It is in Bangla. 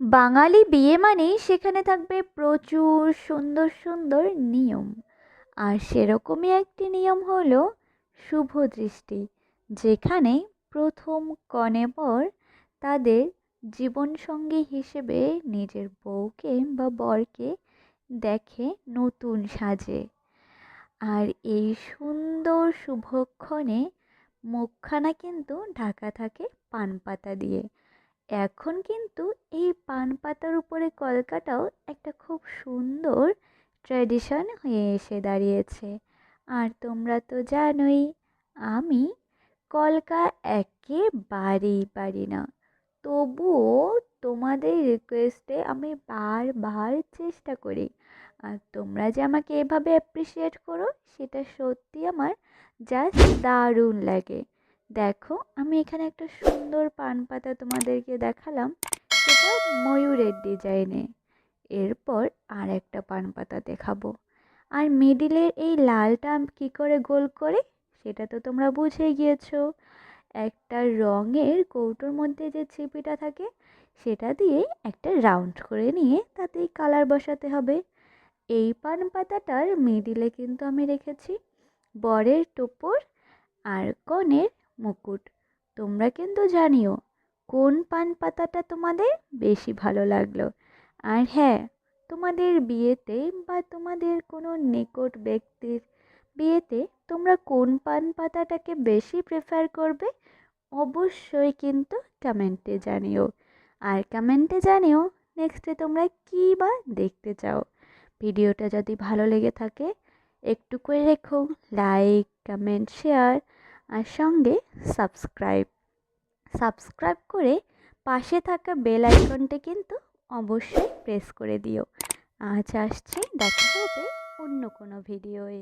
বাঙালি বিয়ে মানেই সেখানে থাকবে প্রচুর সুন্দর সুন্দর নিয়ম। আর সেরকমই একটি নিয়ম হলো শুভ দৃষ্টি, যেখানে প্রথম কনে বর তাদের জীবনসঙ্গী হিসেবে নিজের বউকে বা বরকে দেখে নতুন সাজে। আর এই সুন্দর শুভক্ষণে মুখখানা কিন্তু ঢাকা থাকে পান পাতা দিয়ে। এখন কিন্তু এই পান পাতার উপরে কলকাটাও একটা খুব সুন্দর ট্র্যাডিশন হয়ে এসে দাঁড়িয়েছে। আর তোমরা তো জানোই, আমি কলকা একেবারেই পারি না। তবুও তোমাদের রিকোয়েস্টে আমি বারবার চেষ্টা করি। আর তোমরা যে আমাকে এভাবে অ্যাপ্রিসিয়েট করো, সেটা সত্যি আমার জাস্ট দারুণ লাগে। দেখো, আমি এখানে একটা সুন্দর পান পাতা তোমাদেরকে দেখালাম, সেটা ময়ূরের ডিজাইনে এরপর আর একটা পান পাতা দেখাবো। আর মিডিলের এই লালটা কী করে গোল করে, সেটা তো তোমরা বুঝে গিয়েছো। একটা রঙের কৌটোর মধ্যে যে ছিপিটা থাকে, সেটা দিয়ে একটা রাউন্ড করে নিয়ে তাতেই কালার বসাতে হবে। এই পান পাতাটার মিডিলে কিন্তু আমি রেখেছি, বরের টোপর আর কনের মুকুট, তোমরা কিন্তু জানিও কোন পান পাতাটা তোমাদের বেশি ভালো লাগল। আর হ্যাঁ তোমাদের বিয়েতে বা তোমাদের কোনো নিকট ব্যক্তির বিয়েতে তোমরা কোন পান পাতাটাকে বেশি প্রেফার করবে, অবশ্যই কিন্তু কমেন্টে জানিও। আর কমেন্টে জানিও নেক্সটে তোমরা কী বা দেখতে চাও। ভিডিওটা যদি ভালো লেগে থাকে, একটু করে রেখো লাইক কমেন্ট শেয়ার আর সঙ্গে সাবস্ক্রাইব। সাবস্ক্রাইব করে পাশে থাকা বেল আইকনটা কিন্তু অবশ্যই প্রেস করে দিও। আজ আসছি, দেখা হবে অন্য কোনো ভিডিওয়ে।